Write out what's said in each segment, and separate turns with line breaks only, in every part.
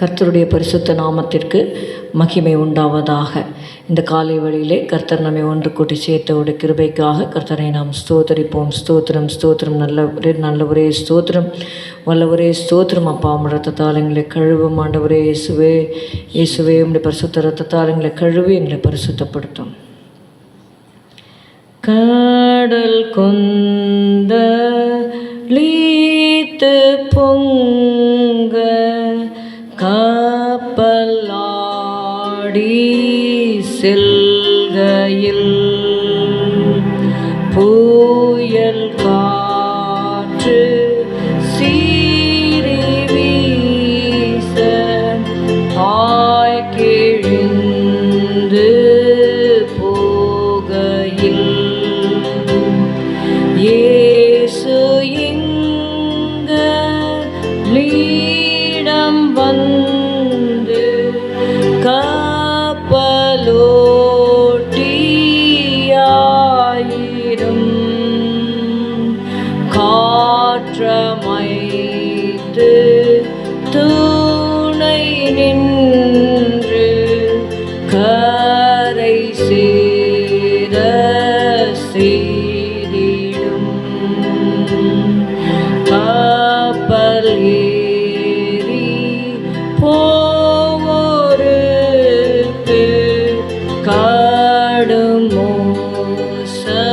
கர்த்தருடைய பரிசுத்த நாமத்திற்கு மகிமை உண்டாவதாக. இந்த காலை வழியிலே கர்த்தர் நம்மை ஒன்று கூட்டி சேர்த்தவுடைய கிருபைக்காக கர்த்தரை நாம் ஸ்தோத்தரிப்போம். ஸ்தோத்திரம் ஸ்தோத்திரம். நல்ல நல்ல ஒரே ஸ்தோத்திரம். வல்ல ஒரே ஸ்தோத்திரம். அப்பா ரத்தத்தால் எங்களை கழுவும். ஆண்டவரே இயேசுவே இயேசுவே உம்முடைய பரிசுத்த ரத்தத்தால் எங்களை கழுவி எங்களை பரிசுத்தப்படுத்தும். கடல் கொந்த லீத்து பொங்க செல்கையில் ஏறி போவோருக்கு கடும் மோசம்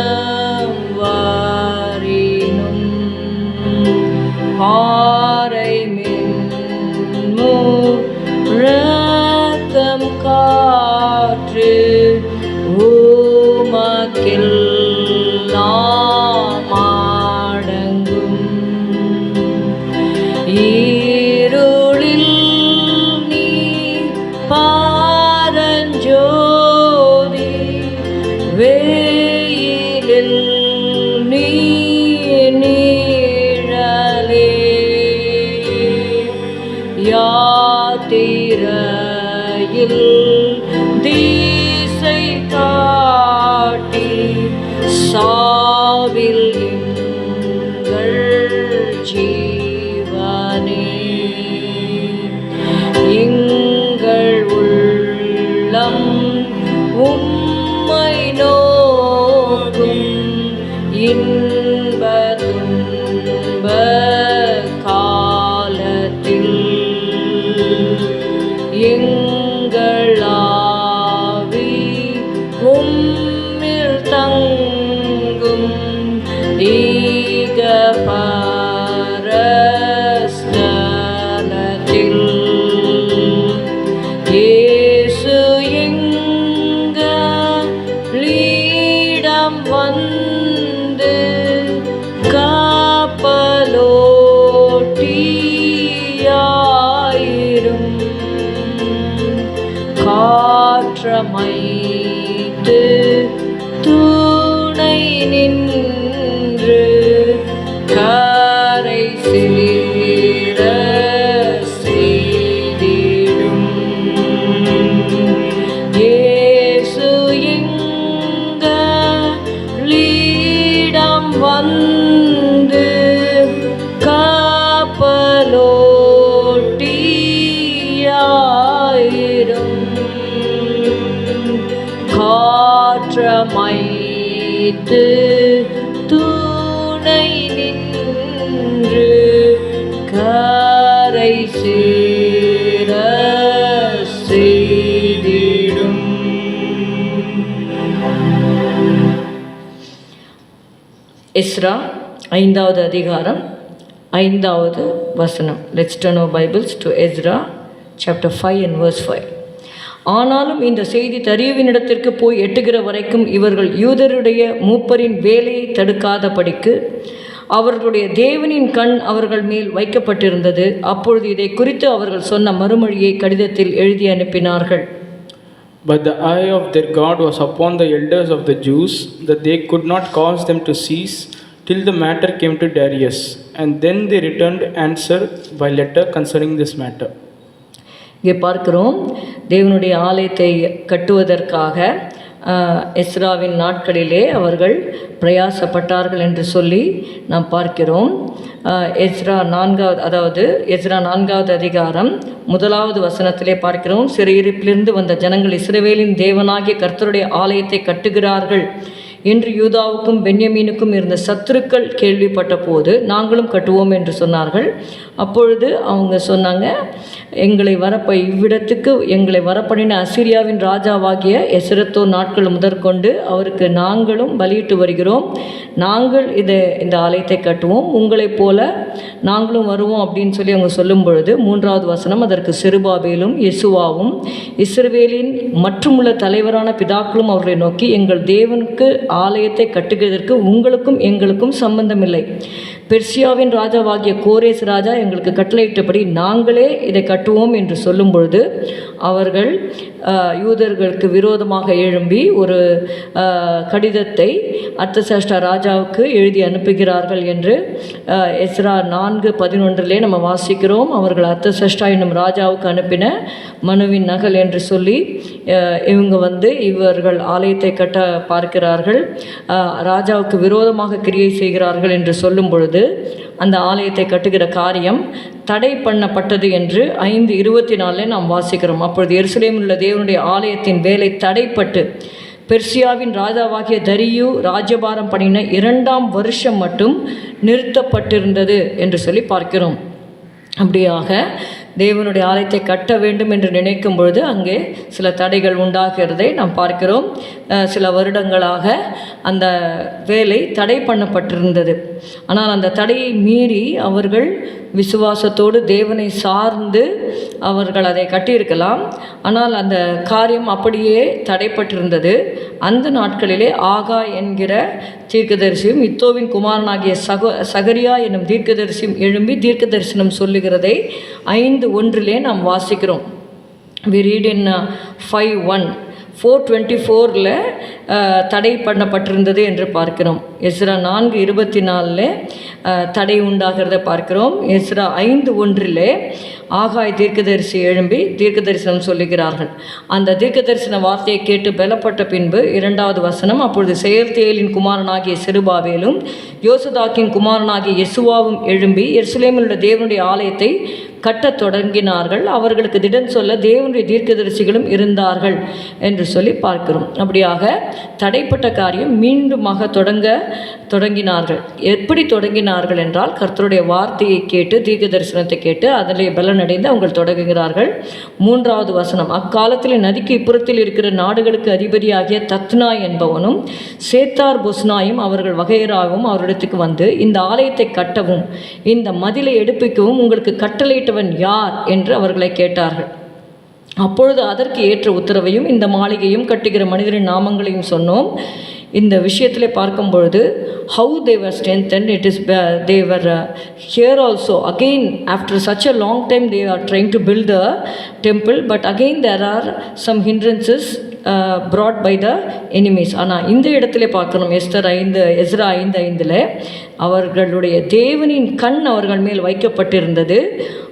வாரினும் பாறை ரத்தம் காற்று காற்றமைத்து தூணை நின்று காரை சிலிர செய்திடும். ஏசு எங்க லீடம் வந்து காற்றமைத்து தூணை நின்று காரை சேர செய்திடும். இஸ்ரா ஐந்தாவது அதிகாரம் ஐந்தாவது வசனம். Let's turn our Bibles to Ezra chapter five and verse five ஆனாலும் இந்த செய்தி தரியுவினிடத்திற்கு போய் எட்டுகிற வரைக்கும் இவர்கள் யூதருடைய மூப்பரின் வேலையை தடுக்காதபடிக்கு அவர்களுடைய தேவனின் கண் அவர்கள் மேல் வைக்கப்பட்டிருந்தது அப்பொழுது இதை குறித்து அவர்கள் சொன்ன மறுமொழியை கடிதத்தில் எழுதி அனுப்பினார்கள்
But the eye of their God was upon the elders of the Jews, that they could not cause them to cease till the matter came to Darius. And then they returned answer by letter concerning this matter.
இங்கே பார்க்கிறோம். தேவனுடைய ஆலயத்தை கட்டுவதற்காக எஸ்ராவின் நாட்களிலே அவர்கள் பிரயாசப்பட்டார்கள் என்று சொல்லி நாம் பார்க்கிறோம். எஸ்ரா நான்காவது அதாவது எஸ்ரா நான்காவது அதிகாரம் முதலாவது வசனத்திலே பார்க்கிறோம். சிறையிருப்பிலிருந்து வந்த ஜனங்கள் இஸ்ரேவேலின் தேவனாகிய கர்த்தருடைய ஆலயத்தை கட்டுகிறார்கள். இன்று யூதாவுக்கும் பென்யமீனுக்கும் இருந்த சத்துருக்கள் கேள்விப்பட்ட போது நாங்களும் கட்டுவோம் என்று சொன்னார்கள். அப்பொழுது அவங்க சொன்னாங்க எங்களை வரப்ப இவ்விடத்துக்கு எங்களை வரப்பண்ணின அசிரியாவின் ராஜாவாகிய எசிரத்தோ நாட்கள் முதற்கொண்டு அவருக்கு நாங்களும் பலியிட்டு வருகிறோம். நாங்கள் இதை இந்த ஆலயத்தை கட்டுவோம். உங்களைப் போல நாங்களும் வருவோம் அப்படின்னு சொல்லி அவங்க சொல்லும் பொழுது மூன்றாவது வசனம் அதற்கு சிறுபாபேலும் இசுவாவும் இஸ்ரவேலின் மற்றுமுள்ள தலைவரான பிதாக்களும் அவர்களை நோக்கி எங்கள் தேவனுக்கு ஆலயத்தை கட்டுகிறதற்கு உங்களுக்கும் எங்களுக்கும் சம்பந்தமில்லை. பெர்சியாவின் ராஜாவாகிய கோரேஸ் ராஜா எங்களுக்கு கட்டளையிட்டபடி நாங்களே இதை கட்டுவோம் என்று சொல்லும் பொழுது அவர்கள் யூதர்களுக்கு விரோதமாக எழும்பி ஒரு கடிதத்தை அர்த்தசஷ்டா ராஜாவுக்கு எழுதி அனுப்புகிறார்கள் என்று எஸ்ரா நான்கு பதினொன்றிலே நம்ம வாசிக்கிறோம். அவர்கள் அர்த்தசஷ்டா என்னும் ராஜாவுக்கு அனுப்பின மனுவின் நகல் என்று சொல்லி இவங்க வந்து இவர்கள் ஆலயத்தை கட்ட பார்க்கிறார்கள். ராஜாவுக்கு விரோதமாக கிரியை செய்கிறார்கள் என்று சொல்லும் பொழுது அந்த ஆலயத்தை கட்டுகிற காரியம் தடை பண்ணப்பட்டது என்று ஐந்து இருபத்தி நாலில் நாம் வாசிக்கிறோம். அப்பொழுது எருசலேமில் உள்ள தேவனுடைய ஆலயத்தின் வேலை தடைப்பட்டு பெர்சியாவின் ராஜாவாகிய தரியு ராஜ்யபாரம் பண்ணின இரண்டாம் வருஷம் மட்டும் நிறுத்தப்பட்டிருந்தது என்று சொல்லி பார்க்கிறோம். அப்படியாக தேவனுடைய ஆலயத்தை கட்ட வேண்டும் என்று நினைக்கும் பொழுது அங்கே சில தடைகள் உண்டாகிறதை நாம் பார்க்கிறோம். சில வருடங்களாக அந்த வேலை தடை பண்ணப்பட்டிருந்தது. ஆனால் அந்த தடையை மீறி அவர்கள் விசுவாசத்தோடு தேவனை சார்ந்து அவர்கள் அதை கட்டியிருக்கலாம். ஆனால் அந்த காரியம் அப்படியே தடைப்பட்டிருந்தது. அந்த நாட்களிலே ஆகா என்கிற தீர்க்கதரிசியும் இத்தோவின் குமாரனாகிய சக சகரியா என்னும் தீர்க்கதரிசியும் எழும்பி தீர்க்க தரிசனம் சொல்லுகிறதை ஐந்து ஒன்றிலே நாம் வாசிக்கிறோம். We read in five one four twenty ஃபோரில் தடை பண்ணப்பட்டிருந்தது என்று பார்க்கிறோம். எஸ்ரா நான்கு இருபத்தி நாலில் தடை உண்டாகிறத பார்க்கிறோம். எஸ்ரா ஐந்து ஒன்றில் ஆகாய் தீர்க்கதரிசி எழும்பி தீர்க்க தரிசனம் சொல்லுகிறார்கள். அந்த தீர்க்க தரிசன வார்த்தையை கேட்டு பலப்பட்ட பின்பு இரண்டாவது வசனம் அப்பொழுது செயல்தேலின் குமாரனாகிய சிறுபாவேலும் யோசதாக்கின் குமாரனாகிய யெசுவாவும் எழும்பி எருசலேமில் உள்ள தேவனுடைய ஆலயத்தை கட்டத் தொடங்கினார்கள். அவர்களுக்கு திடன் சொல்ல தேவனுடைய தீர்க்கதரிசிகளும் இருந்தார்கள் என்று சொல்லி பார்க்கிறோம். அப்படியாக தடைப்பட்ட காரியம் மீண்டுமாக தொடங்க தொடங்கினார்கள். எப்படி தொடங்கினார்கள் என்றால் கர்த்தருடைய வார்த்தையை கேட்டு தீர்க்க தரிசனத்தை கேட்டு அதிலே பலனடைந்து அவங்கள் தொடங்குகிறார்கள். மூன்றாவது வசனம் அக்காலத்தில் நதிக்கு இப்புறத்தில் இருக்கிற நாடுகளுக்கு அதிபதியாகிய தத்னா என்பவனும் சேத்தார் பொஸ்னாயும் அவர்கள் வகையராகவும் அவரிடத்துக்கு வந்து இந்த ஆலயத்தை கட்டவும் இந்த மதிலை எடுப்பிக்கவும் உங்களுக்கு கட்டளையிட்டவன் யார்? என்று அவர்களை கேட்டார்கள். அப்பொழுது அதற்கு ஏற்ற உத்தரவையும் இந்த மாளிகையும் கட்டுகிற மனிதரின் நாமங்களையும் சொன்னோம். இந்த விஷயத்திலே பார்க்கும் பொழுது how their strength it is there here also again after such a long time they are trying to build the temple but again there are some hindrances brought by the enemies ஆனால் இந்த இடத்துல பார்க்கணும் Esther ஐந்து Ezra ஐந்து ஐந்தில் அவர்களுடைய தேவனின் கண் அவர்கள் மேல் வைக்கப்பட்டிருந்தது.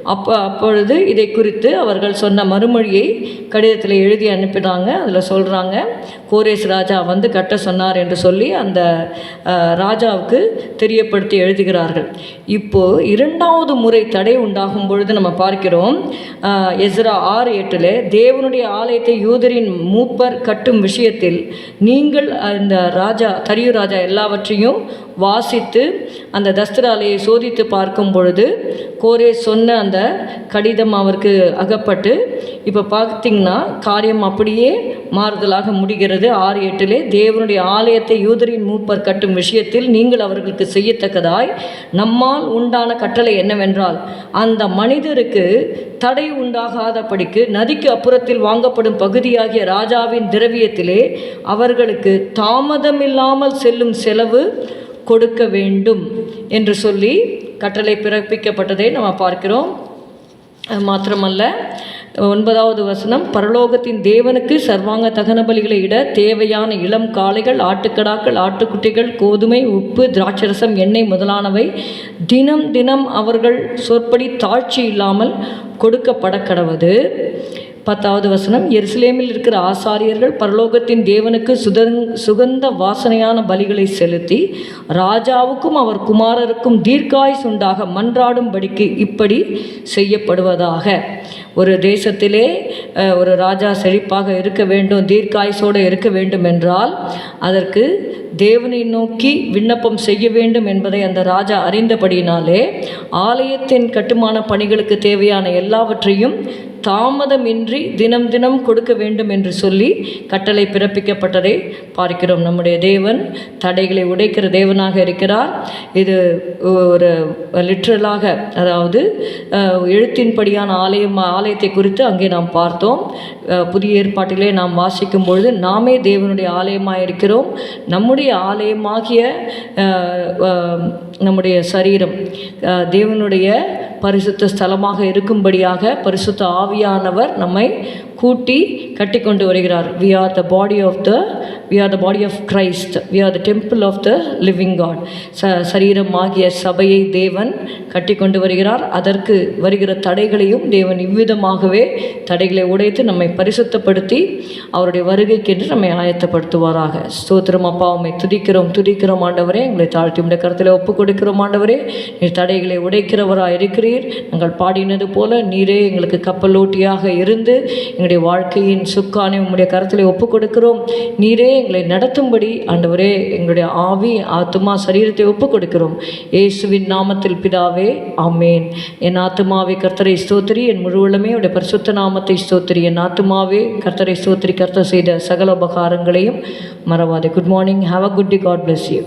அப்போ அப்பொழுது இதை குறித்து அவர்கள் சொன்ன மறுமொழியை கடிதத்தில் எழுதி அனுப்பினாங்க அதில் சொல்கிறாங்க கோரேஸ் ராஜா வந்து கட்ட சொன்னார் என்று சொல்லி அந்த ராஜாவுக்கு தெரியப்படுத்தி எழுதுகிறார்கள். இப்போது இரண்டாவது முறை தடை உண்டாகும் பொழுது நம்ம பார்க்கிறோம் எஸ்ரா ஆறு எட்டில் தேவனுடைய ஆலயத்தை யூதரின் மூப்பர் கட்டும் விஷயத்தில் நீங்கள் அந்த ராஜா தரியு ராஜா எல்லாவற்றையும் வாசித்து அந்த தஸ்திராலையை சோதித்து பார்க்கும் பொழுது கோரே சொன்ன அந்த கடிதம் அவருக்கு அகப்பட்டு இப்போ பார்த்தீங்கன்னா காரியம் அப்படியே மாறுதலாக முடிகிறது. ஆறு எட்டிலே தேவனுடைய ஆலயத்தை யூதரின் மூப்பர் கட்டும் விஷயத்தில் நீங்கள் அவர்களுக்கு செய்யத்தக்கதாய் நம்மால் உண்டான கட்டளை என்னவென்றால் அந்த மனிதருக்கு தடை உண்டாகாதபடிக்கு நதிக்கு அப்புறத்தில் வாங்கப்படும் பகுதியாகிய ராஜாவின் திரவியத்திலே அவர்களுக்கு தாமதமில்லாமல் செல்லும் செலவு கொடுக்க வேண்டும் என்று சொல்லி கட்டளை பிறப்பிக்கப்பட்டதை நம்ம பார்க்கிறோம். அது மாத்திரமல்ல ஒன்பதாவது வசனம் பரலோகத்தின் தேவனுக்கு சர்வாங்க தகன பலிகளை இட தேவையான இளம் காளைகள் ஆட்டுக்கடாக்கள் ஆட்டுக்குட்டிகள் கோதுமை உப்பு திராட்சரசம் எண்ணெய் முதலானவை தினம் தினம் அவர்கள் சொற்படி தாழ்ச்சி இல்லாமல் கொடுக்கப்பட கடவது பத்தாவது வசனம் எருசலேமில் இருக்கிற ஆசாரியர்கள் பரலோகத்தின் தேவனுக்கு சுதங் சுகந்த வாசனையான பலிகளை செலுத்தி ராஜாவுக்கும் அவர் குமாரருக்கும் தீர்க்காயுஸ் உண்டாக மன்றாடும்படிக்கு இப்படி செய்யப்படுவதாக. ஒரு தேசத்திலே ஒரு ராஜா செழிப்பாக இருக்க வேண்டும் தீர்க்காயுசோடு இருக்க வேண்டும் என்றால் அதற்கு தேவனை நோக்கி விண்ணப்பம் செய்ய வேண்டும் என்பதை அந்த ராஜா அறிந்தபடியினாலே ஆலயத்தின் கட்டுமான பணிகளுக்கு தேவையான எல்லாவற்றையும் தாமதமின்றி தினம் தினம் கொடுக்க வேண்டும் என்று சொல்லி கட்டளை பிறப்பிக்கப்பட்டதை பார்க்கிறோம். நம்முடைய தேவன் தடைகளை உடைக்கிற தேவனாக இருக்கிறார். இது ஒரு லிட்ரலாக அதாவது எழுத்தின்படியான ஆலயம் ஆலயத்தை குறித்து அங்கே நாம் பார்த்தோம். புதிய ஏற்பாட்டிலே நாம் வாசிக்கும் பொழுது நாமே தேவனுடைய ஆலயமாக இருக்கிறோம் நம்முடைய ஆலயமாகிய நம்முடைய சரீரம் தேவனுடைய பரிசுத்த ஸ்தலமாக இருக்கும்படியாக பரிசுத்த ஆவியானவர் நம்மை கூட்டி கட்டி கொண்டு வருகிறார். We are the body of the we are the body of Christ we are the temple of the living God ச சரீரமாகிய சபையை தேவன் கட்டி கொண்டு வருகிறார். அதற்கு வருகிற தடைகளையும் தேவன் இவ்விதமாகவே தடைகளை உடைத்து நம்மை பரிசுத்தப்படுத்தி அவருடைய வருகைக்கென்று நம்மை ஆயத்தப்படுத்துவாராக. ஸ்தோத்திரம் அப்பா உண்மை துதிக்கிறோம் துதிக்கிறோம் ஆண்டவரே. எங்களை தாழ்த்தி உடைய கருத்தில் ஒப்பு கொடுக்கிறோம் ஆண்டவரே. நீர் தடைகளை உடைக்கிறவராக இருக்கிறீர் நாங்கள் பாடினது போல நீரே எங்களுக்கு கப்பலோட்டியாக இருந்து எங்களுடைய வாழ்க்கையின் சுக்கானை உம்முடைய கருத்தில் ஒப்பு கொடுக்கிறோம் நீரே எங்களை நடத்தும்படி ஆண்டவரே எங்களுடைய ஆவி ஆத்துமா சரீரத்தை ஒப்பு கொடுக்கிறோம் இயேசுவின் நாமத்தில் பிதாவே ஆமேன். என் ஆத்துமாவே கர்த்தரை ஸ்தோத்திரி. என் முழுவலுமே உடைய பரிசுத்த நாமத்தை ஸ்தோத்திரி. என் ஆத்துமாவே கர்த்தரை ஸ்தோத்திரி. கர்த்தர் செய்த சகல உபகாரங்களையும் மறவாதே. Good morning have a good day God bless you